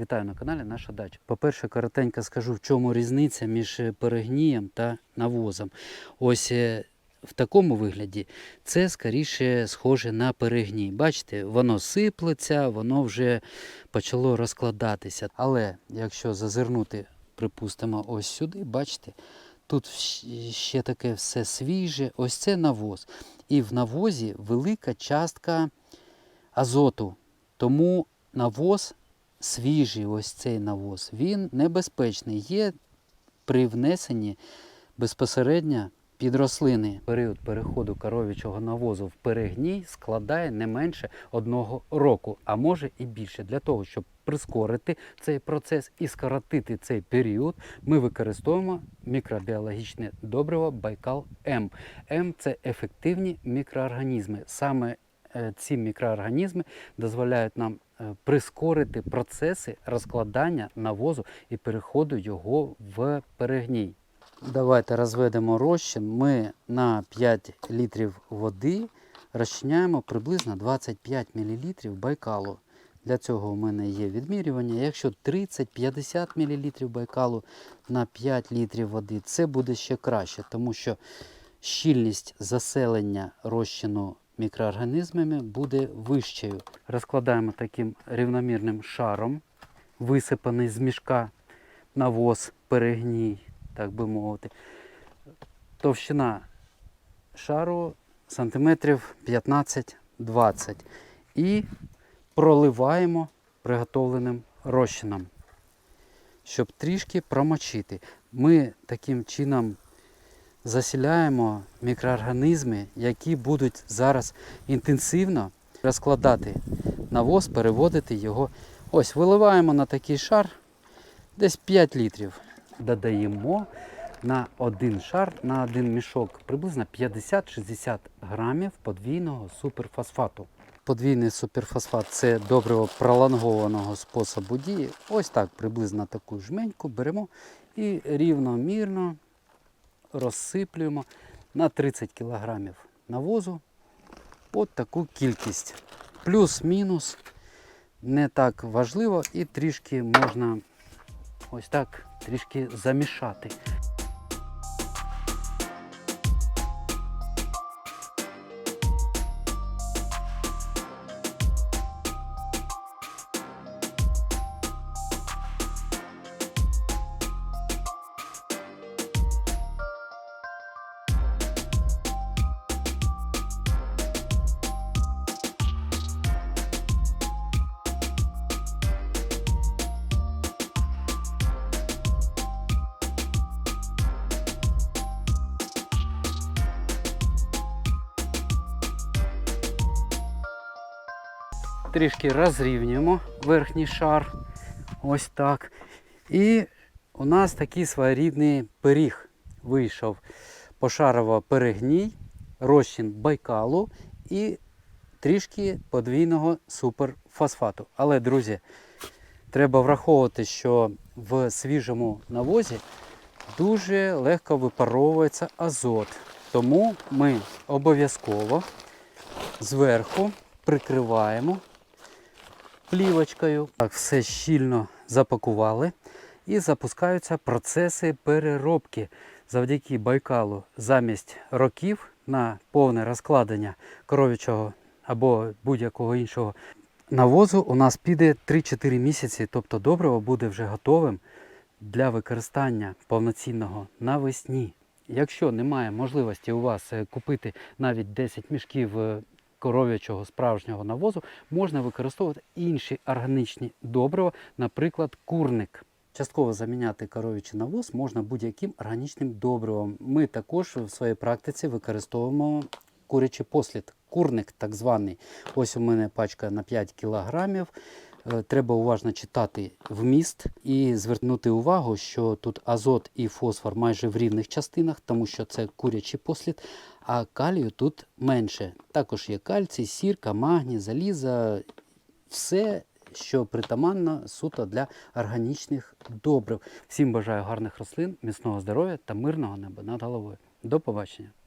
Вітаю на каналі Наша Дача. По-перше, коротенько скажу, в чому різниця між е, перегнієм та навозом. Ось е, в такому вигляді це скоріше схоже на перегній. Бачите, воно сиплеться, воно вже почало розкладатися. Але якщо зазирнути, припустимо, ось сюди, бачите, тут ще таке все свіже, ось це навоз. І в навозі велика частка азоту. Тому навоз свіжий, ось цей навоз, він небезпечний. Є при внесенні безпосередньо під рослини. Період переходу коров'ячого навозу в перегній складає не менше одного року, а може і більше. Для того, щоб прискорити цей процес і скоротити цей період, ми використовуємо мікробіологічне добриво Байкал М. М це ефективні мікроорганізми. Саме е, ці мікроорганізми дозволяють нам прискорити процеси розкладання навозу і переходу його в перегній. Давайте розведемо розчин. Ми на 5 літрів води розчиняємо приблизно 25 мл байкалу. Для цього у мене є відмірювання. Якщо 30-50 мл байкалу на 5 літрів води, це буде ще краще, тому що щільність заселення розчину мікроорганізмами буде вищою. Розкладаємо таким рівномірним шаром, висипаний з мішка навоз, перегній, так би мовити. Товщина шару сантиметрів 15-20. І проливаємо приготовленим розчином, щоб трішки промочити. Ми таким чином засіляємо мікроорганізми, які будуть зараз інтенсивно розкладати навоз, переводити його. Ось виливаємо на такий шар десь 5 літрів. Додаємо на один шар, на один мішок приблизно 50-60 грамів подвійного суперфосфату. Подвійний суперфосфат це добриво пролонгованого способу дії. Ось так приблизно таку жменьку беремо і рівномірно розсиплюємо на 30 кг навозу. От таку кількість. Плюс-мінус не так важливо і трішки можна ось так трішки замішати. Трішки розрівнюємо верхній шар. Ось так. І у нас такий своєрідний пиріг вийшов. Пошарово перегній, розчин байкалу і трішки подвійного суперфосфату. Але, друзі, треба враховувати, що в свіжому навозі дуже легко випаровується азот. Тому ми обов'язково зверху прикриваємо плівочкою. Так, все щільно запакували і запускаються процеси переробки. Завдяки байкалу замість років на повне розкладення коров'ячого або будь-якого іншого навозу у нас піде 3-4 місяці, тобто добриво буде вже готовим для використання повноцінного навесні. Якщо немає можливості у вас е, купити навіть 10 мішків е, коров'ячого справжнього навозу, можна використовувати інші органічні добрива, наприклад, курник. Частково заміняти коров'ячий навоз можна будь-яким органічним добривом. Ми також в своїй практиці використовуємо курячий послід, курник так званий. Ось у мене пачка на 5 кілограмів. Е, Треба уважно читати вміст і звернути увагу, що тут азот і фосфор майже в рівних частинах, тому що це курячий послід, а калію тут менше. Також є кальцій, сірка, магній, заліза, все, що притаманно суто для органічних добрив. Всім бажаю гарних рослин, міцного здоров'я та мирного неба над головою. До побачення!